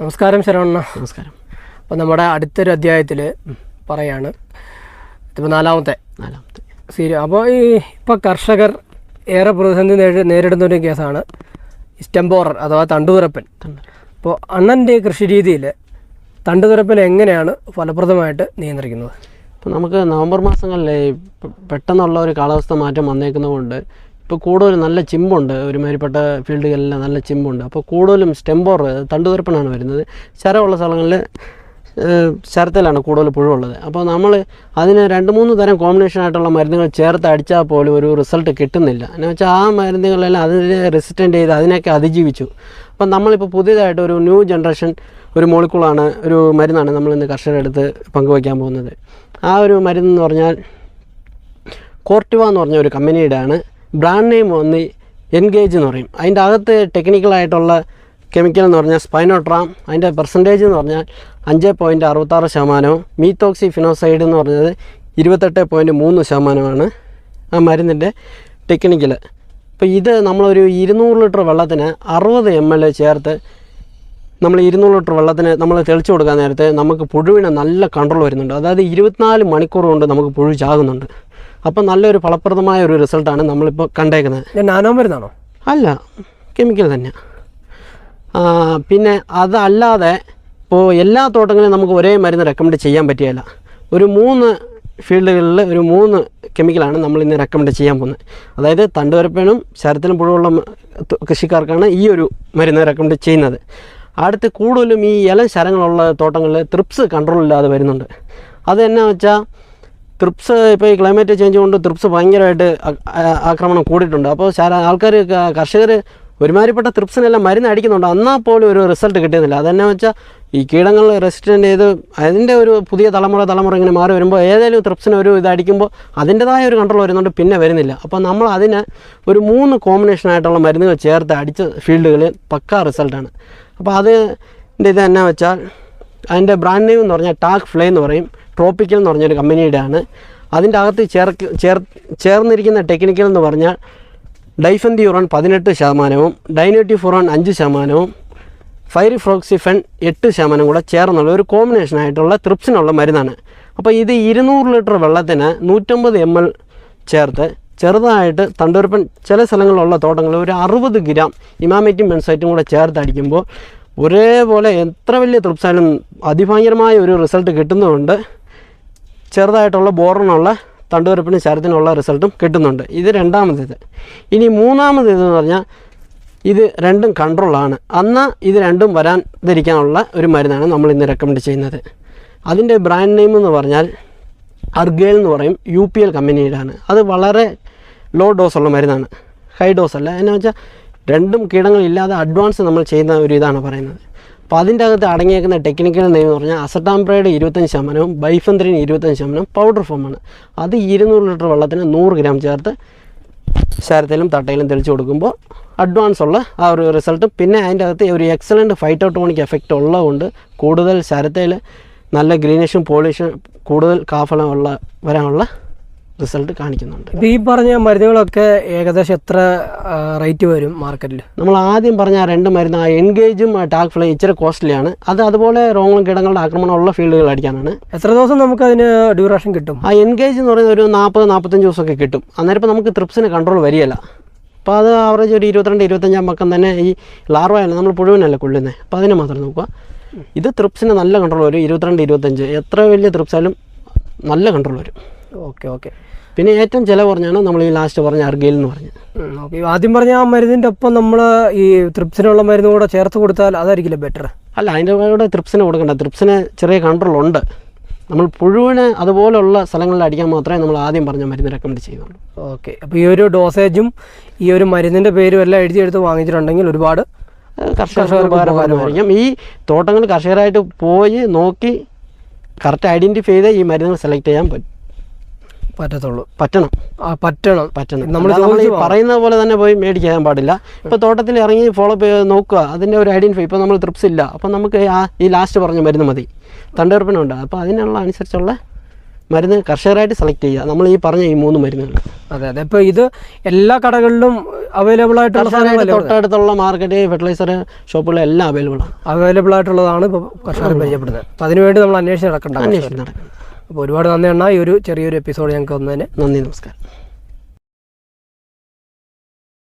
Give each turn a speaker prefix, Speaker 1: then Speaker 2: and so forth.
Speaker 1: നമസ്കാരം ശരവണ്ണ.
Speaker 2: നമസ്കാരം.
Speaker 1: അപ്പോൾ നമ്മുടെ അടുത്തൊരു അധ്യായത്തിൽ പറയാണ്. ഇതിപ്പോൾ നാലാമത്തെ
Speaker 2: നാലാമത്തെ.
Speaker 1: സീരി അപ്പോൾ ഈ ഇപ്പോൾ കർഷകർ ഏറെ പ്രതിസന്ധി നേരി നേരിടുന്ന ഒരു കേസാണ് സ്റ്റെമ്പോറർ അഥവാ തണ്ടുതുറപ്പൻ. അപ്പോൾ അണ്ണന്റെ കൃഷി രീതിയിൽ തണ്ടുതുറപ്പൻ എങ്ങനെയാണ് ഫലപ്രദമായിട്ട് നിയന്ത്രിക്കുന്നത്?
Speaker 2: ഇപ്പം നമുക്ക് നവംബർ മാസങ്ങളിലെ പെട്ടെന്നുള്ള ഒരു കാലാവസ്ഥ മാറ്റം വന്നേക്കുന്നതുകൊണ്ട് ഇപ്പോൾ കൂടുതൽ നല്ല ചിമ്പുണ്ട്. ഒരുമാതിരിപ്പെട്ട ഫീൽഡുകളിലെല്ലാം നല്ല ചിമ്പുണ്ട്. അപ്പോൾ കൂടുതലും സ്റ്റെമ്പോർ തണ്ടുതുരപ്പനാണ് വരുന്നത്. ശരമുള്ള സ്ഥലങ്ങളിൽ ശരത്തിലാണ് കൂടുതൽ പുഴുവുള്ളത്. അപ്പോൾ നമ്മൾ അതിന് രണ്ട് മൂന്ന് തരം കോമ്പിനേഷൻ ആയിട്ടുള്ള മരുന്നുകൾ ചേർത്ത് അടിച്ചാൽ പോലും ഒരു റിസൾട്ട് കിട്ടുന്നില്ല. എന്ന് വെച്ചാൽ ആ മരുന്നുകളെല്ലാം അതിനെ റെസിസ്റ്റന്റ് ചെയ്ത് അതിനൊക്കെ അതിജീവിച്ചു. അപ്പം നമ്മളിപ്പോൾ പുതിയതായിട്ട് ഒരു ന്യൂ ജനറേഷൻ ഒരു മോളിക്കുളാണ് ഒരു മരുന്നാണ് നമ്മൾ ഇന്ന് കർഷകരുടെ അടുത്ത് പങ്കുവയ്ക്കാൻ പോകുന്നത്. ആ ഒരു മരുന്ന് എന്ന് പറഞ്ഞാൽ കോർട്ടിവ എന്ന് പറഞ്ഞ ഒരു കമ്പനിയുടെ ആണ് ബ്രാൻഡ് നെയിം വന്ന് എൻഗേജ് എന്ന് പറയും. അതിന്റെ അകത്ത് ടെക്നിക്കലായിട്ടുള്ള കെമിക്കൽ എന്ന് പറഞ്ഞാൽ സ്പൈനോട്രാം അതിന്റെ പെർസെന്റേജ് എന്ന് പറഞ്ഞാൽ അഞ്ച് പോയിന്റ് അറുപത്താറ് ശതമാനവും മീത്തോക്സി ഫിനോസൈഡ് എന്ന് പറഞ്ഞത് ഇരുപത്തെട്ട് പോയിന്റ് മൂന്ന് ശതമാനമാണ് ആ മരുന്നിന്റെ ടെക്നിക്കൽ അപ്പോൾ ഇത് നമ്മളൊരു ഇരുന്നൂറ് ലിറ്റർ വെള്ളത്തിന് അറുപത് എം എൽ ചേർത്ത് നമ്മൾ ഇരുന്നൂറ് ലിറ്റർ വെള്ളത്തിന് നമ്മൾ തെളിച്ചു കൊടുക്കാൻ നേരത്തെ നമുക്ക് പുഴുവിന് നല്ല കൺട്രോൾ വരുന്നുണ്ട്. അതായത് ഇരുപത്തിനാല് മണിക്കൂർ കൊണ്ട് നമുക്ക് പുഴു ചാകുന്നുണ്ട്. അപ്പം നല്ലൊരു ഫലപ്രദമായ ഒരു റിസൾട്ടാണ് നമ്മളിപ്പോൾ കണ്ടേക്കുന്നത്.
Speaker 1: നാനോ മരുന്നാണോ?
Speaker 2: അല്ല കെമിക്കൽ തന്നെ പിന്നെ അതല്ലാതെ ഇപ്പോൾ എല്ലാ തോട്ടങ്ങളിലും നമുക്ക് ഒരേ മരുന്ന് റെക്കമെൻഡ് ചെയ്യാൻ പറ്റിയല്ല ഒരു മൂന്ന് ഫീൽഡുകളിൽ ഒരു മൂന്ന് കെമിക്കലാണ് നമ്മൾ ഇന്ന് റെക്കമെൻഡ് ചെയ്യാൻ പോകുന്നത്. അതായത് തണ്ടുവരപ്പേനും ശരത്തിനും പുഴുവുള്ള കൃഷിക്കാർക്കാണ് ഈ ഒരു മരുന്ന് റെക്കമെൻഡ് ചെയ്യുന്നത്. അടുത്ത് കൂടുതലും ഈ ഇല ശരങ്ങളുള്ള തോട്ടങ്ങളിൽ ത്രിപ്സ് കൺട്രോൾ ഇല്ലാതെ വരുന്നുണ്ട്. അത് എന്നാ വെച്ചാൽ ത്രിപ്സ് ഇപ്പോൾ ഈ ക്ലൈമറ്റ് ചേഞ്ച് കൊണ്ട് ത്രിപ്സ് ഭയങ്കരമായിട്ട് ആക്രമണം കൂടിയിട്ടുണ്ട്. അപ്പോൾ ആൾക്കാർ കർഷകർ ഒരുമാതിരിപ്പെട്ട ത്രിപ്സിനെല്ലാം മരുന്ന് അടിക്കുന്നുണ്ട് എന്നാൽ പോലും ഒരു റിസൾട്ട് കിട്ടുന്നില്ല അതെന്നു വെച്ചാൽ ഈ കീടങ്ങൾ റെസിസ്റ്റന്റ് ചെയ്ത് അതിന്റെ ഒരു പുതിയ തലമുറ തലമുറ ഇങ്ങനെ മാറി വരുമ്പോൾ ഏതെങ്കിലും ത്രിപ്സിന് ഒരു ഇതടിക്കുമ്പോൾ അതിന്റെതായ ഒരു കൺട്രോൾ വരുന്നുണ്ട്. പിന്നെ വരുന്നില്ല. അപ്പോൾ നമ്മൾ അതിന് ഒരു മൂന്ന് കോമ്പിനേഷനായിട്ടുള്ള മരുന്നുകൾ ചേർത്ത് അടിച്ച ഫീൽഡുകളിൽ പക്കാ റിസൾട്ടാണ് അപ്പോൾ അതിന്റെ ഇത് എന്നാ വെച്ചാൽ അതിന്റെ ബ്രാൻഡ് നെയിം എന്ന് പറഞ്ഞാൽ ടാക് ഫ്ലേ എന്ന് പറയും. ട്രോപ്പിക്കൽ എന്ന് പറഞ്ഞൊരു കമ്പനിയുടെ ആണ് അതിന്റെ അകത്ത് ചേർക്ക് ചേർ ചേർന്നിരിക്കുന്ന ടെക്നിക്കൽ എന്ന് പറഞ്ഞാൽ ഡൈഫെന്തിയുറോൺ പതിനെട്ട് ശതമാനവും ഡൈനോട്ടിഫുറോൺ അഞ്ച് ശതമാനവും ഫൈറിഫ്രോക്സിഫെൻ എട്ട് ശതമാനം കൂടെ ചേർന്നുള്ള ഒരു കോമ്പിനേഷൻ ആയിട്ടുള്ള ത്രിപ്സിനുള്ള മരുന്നാണ്. അപ്പോൾ ഇത് ഇരുന്നൂറ് ലിറ്റർ വെള്ളത്തിന് നൂറ്റമ്പത് എം എൽ ചേർത്ത് ചെറുതായിട്ട് തണ്ടുവരപ്പൻ ചില സ്ഥലങ്ങളിലുള്ള തോട്ടങ്ങളിൽ ഒരു അറുപത് ഗ്രാം ഇമാമേറ്റും ബെൻസൈറ്റും കൂടെ ചേർത്ത് അടിക്കുമ്പോൾ ഒരേപോലെ എത്ര വലിയ ത്രിപ്സായാലും അതിഭയങ്കരമായ ഒരു റിസൾട്ട് കിട്ടുന്നതുകൊണ്ട് ചെറുതായിട്ടുള്ള ബോറിനുള്ള തണ്ടുവരപ്പിനും ശരത്തിനുള്ള റിസൾട്ടും കിട്ടുന്നുണ്ട്. ഇത് രണ്ടാമത്തേത്. ഇനി മൂന്നാമത്തേത് എന്ന് പറഞ്ഞാൽ ഇത് രണ്ടും കൺട്രോളാണ് അന്ന് ഇത് രണ്ടും വരാതിരിക്കാനുള്ള ഒരു മരുന്നാണ് നമ്മൾ ഇന്ന് റെക്കമെൻഡ് ചെയ്യുന്നത്. അതിന്റെ ബ്രാൻഡ് നെയിം എന്ന് പറഞ്ഞാൽ അർഗേൽ എന്ന് പറയും യു പി എൽ കമ്പനിയുടെ ആണ് അത് വളരെ ലോ ഡോസുള്ള മരുന്നാണ്. ഹൈ ഡോസ് അല്ല. എന്നാ വെച്ചാൽ രണ്ടും കീടങ്ങളില്ലാതെ അഡ്വാൻസ് നമ്മൾ ചെയ്യുന്ന ഒരു ഇതാണ് പറയുന്നത്. അപ്പോൾ അതിന്റെ അകത്ത് അടങ്ങിയേക്കുന്ന ടെക്നിക്കൽ നെയിം എന്ന് പറഞ്ഞാൽ അസട്ടാംപ്രയുടെ ഇരുപത്തഞ്ച് ശതമാനവും ബൈഫന്ത്രിന് ഇരുപത്തഞ്ച് ശതമാനം പൗഡർ ഫോമാണ് അത് ഇരുന്നൂറ് ലിറ്റർ വെള്ളത്തിന് നൂറ് ഗ്രാം ചേർത്ത് ശരത്തിലും തട്ടയിലും തെളിച്ച് കൊടുക്കുമ്പോൾ അഡ്വാൻസ് ഉള്ള ആ ഒരു റിസൾട്ട് പിന്നെ അതിന്റെ അകത്ത് ഒരു എക്സലന്റ് ഫൈറ്റോട്ടോണിക് എഫക്റ്റ് ഉള്ളതുകൊണ്ട് കൂടുതൽ ശരത്തേൽ നല്ല ഗ്രീനിഷും പോളിഷും കൂടുതൽ കാഫലമുള്ള വരാനുള്ള റിസൾട്ട് കാണിക്കുന്നുണ്ട്.
Speaker 1: ഈ പറഞ്ഞ മരുന്നുകളൊക്കെ ഏകദേശം എത്ര റേറ്റ് വരും മാർക്കറ്റിൽ
Speaker 2: നമ്മൾ ആദ്യം പറഞ്ഞ ആ രണ്ട് മരുന്ന് ആ എൻഗേജും ടാക് ഫ്ലൈ ഇച്ചിരി കോസ്റ്റ്ലിയാണ്. അത് അതുപോലെ റോങ്ങും കീടങ്ങളുടെ ആക്രമണമുള്ള ഫീൽഡുകൾ അടിക്കാനാണ്.
Speaker 1: എത്ര ദിവസം നമുക്ക് അതിന് ഡ്യൂറേഷൻ കിട്ടും?
Speaker 2: ആ എൻഗേജ് എന്ന് പറയുന്നത് ഒരു നാൽപ്പത് നാൽപ്പത്തഞ്ച് ദിവസമൊക്കെ കിട്ടും. അന്നേരം ഇപ്പോൾ നമുക്ക് ത്രിപ്സിന് കൺട്രോൾ വരികയില്ല. അപ്പോൾ അത് ആവറേജ് ഒരു ഇരുപത്തിരണ്ട് ഇരുപത്തഞ്ചാം പക്കം തന്നെ ഈ ലാർവയല്ല നമ്മൾ പുഴുവിനല്ല കൊള്ളുന്നത് അപ്പോൾ അതിനെ മാത്രം നോക്കുക. ഇത് ത്രിപ്സിന് നല്ല കൺട്രോൾ വരും. ഇരുപത്തിരണ്ട് ഇരുപത്തഞ്ച് എത്ര വലിയ ത്രിപ്സായാലും നല്ല കൺട്രോൾ വരും.
Speaker 1: Okay okay.
Speaker 2: പിന്നെ ഏറ്റവും ചില പറഞ്ഞാണ് നമ്മൾ ഈ ലാസ്റ്റ് പറഞ്ഞ അർഗയിൽ എന്ന് പറഞ്ഞു.
Speaker 1: ഓക്കെ. ആദ്യം പറഞ്ഞ ആ മരുന്നിന്റെ ഒപ്പം നമ്മൾ ഈ ത്രിപ്സിനുള്ള മരുന്ന് കൂടെ ചേർത്ത് കൊടുത്താൽ അതായിരിക്കില്ല ബെറ്റർ
Speaker 2: അല്ല അതിന്റെ കൂടെ ത്രിപ്സിന് കൊടുക്കണ്ട. ത്രിപ്സിന് ചെറിയ കൺട്രോൾ ഉണ്ട്. നമ്മൾ പുഴുവിന് അതുപോലുള്ള സ്ഥലങ്ങളിൽ അടിക്കാൻ മാത്രമേ നമ്മൾ ആദ്യം പറഞ്ഞ മരുന്ന് റെക്കമെൻഡ് ചെയ്യുന്നുള്ളൂ.
Speaker 1: ഓക്കെ. അപ്പോൾ ഈ ഒരു ഡോസേജും ഈ ഒരു മരുന്നിന്റെ പേരും എല്ലാം എഴുതിയെടുത്ത് വാങ്ങിച്ചിട്ടുണ്ടെങ്കിൽ ഒരുപാട്
Speaker 2: കർഷകർക്ക് ഈ തോട്ടങ്ങൾ കർഷകരായിട്ട് പോയി നോക്കി കറക്റ്റ് ഐഡന്റിഫൈ ചെയ്ത് ഈ മരുന്നുകൾ സെലക്ട് ചെയ്യാൻ പറ്റും.
Speaker 1: പറ്റത്തുള്ളൂ.
Speaker 2: പറ്റണം.
Speaker 1: ആ പറ്റണം.
Speaker 2: പറ്റണം.
Speaker 1: നമ്മൾ
Speaker 2: അല്ലാതെ നമ്മൾ ഈ
Speaker 1: ചോദിച്ചു
Speaker 2: പറയുന്ന പോലെ തന്നെ പോയി മേടിക്കാൻ പാടില്ല. ഇപ്പോൾ തോട്ടത്തിൽ ഇറങ്ങി ഫോളോ നോക്കുക. അതിന്റെ ഒരു ഐഡന്റിഫൈ ഇപ്പോൾ നമ്മൾ ട്രിപ്സ് ഇല്ല. അപ്പോൾ നമുക്ക് ആ ഈ ലാസ്റ്റ് പറഞ്ഞ മരുന്ന് മതി. തണ്ടുറപ്പിനുണ്ട് അപ്പോൾ അതിനുള്ള അനുസരിച്ചുള്ള മരുന്ന് കർഷകരായിട്ട് സെലക്ട് ചെയ്യുക. നമ്മൾ ഈ പറഞ്ഞ ഈ മൂന്ന് മരുന്നുകൾ.
Speaker 1: അതെ അതെ. ഇപ്പോൾ ഇത് എല്ലാ കടകളിലും അവൈലബിൾ ആയിട്ടുള്ള സാധനങ്ങൾ
Speaker 2: തൊട്ടടുത്തുള്ള മാർക്കറ്റ് ഫെർട്ടിലൈസർ ഷോപ്പുകളെല്ലാം അവൈലബിൾ ആണ്.
Speaker 1: അവൈലബിൾ ആയിട്ടുള്ളതാണ് ഇപ്പോൾ കർഷകർ പരിചയപ്പെടുന്നത്. അപ്പോൾ അതിനുവേണ്ടി നമ്മൾ അന്വേഷിച്ച് നടക്കേണ്ട
Speaker 2: അന്വേഷിച്ച് നടക്കും
Speaker 1: അപ്പോൾ ഒരുപാട് നന്ദി അണ്ണാ. ഈ ഒരു ചെറിയൊരു എപ്പിസോഡ് ഞങ്ങൾക്ക് വന്നതിന്
Speaker 2: നന്ദി നമസ്കാരം.